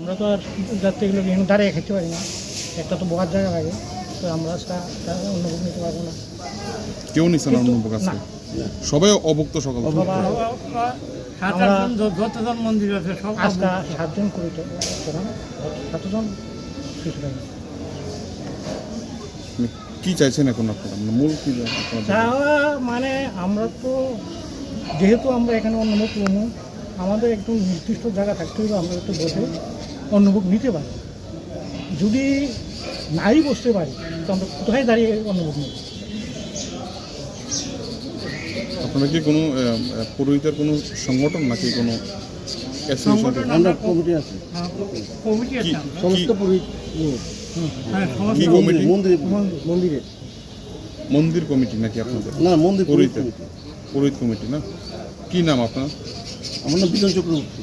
আমরা তো আর যাত্রীগুলো এখানে দাঁড়িয়ে খেতে পারি না। একটা তো বহার জায়গা লাগে তো আমরা সেটা অনুভব নিতে পারব না। কেউ নিচ্ছে না অন্য না। সবাই অভুক্ত সকাল যতজন মন্দির আছে সব আজকে সাতজন করি তো তখন সাতজন কিছু লাগে মানে কি চাইছেন এখন আপনারা? মানে মূল কি চাওয়া মানে আমরা তো যেহেতু আমরা এখানে অনুভব করব আমাদের একটু নির্দিষ্ট জায়গা থাকতে হবে আমরা একটু বসে। অনুভব নিতে পারি। যদি নাই বসতে পারি তো আমরা কোথায় দাঁড়িয়ে অনুভব নিই আপনারা কি কোনো পুরোহিতের কোনো সংগঠন নাকি কোনো কমিটি আছে। হ্যাঁ। সমস্ত পুরোহিত। হ্যাঁ সমস্ত কি কমিটি? মন্দিরে মন্দিরে। মন্দির। কমিটি নাকি আপনাদের? না মন্দির পুরোহিত পুরোহিত কমিটি না? কি নাম আপনার? আমার নাম বিজন চক্রবর্তী।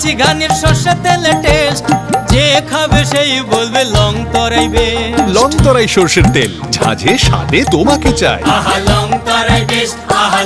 কাচ্চি গানের শস্য তেলে টেস্ট যে খাবে সেই বলবে লং তরাইবে লং তরাই সর্ষের তেল। ঝাঁঝে স্বাদে তোমাকে চাই। আহা লং তরাই টেস্ট আহা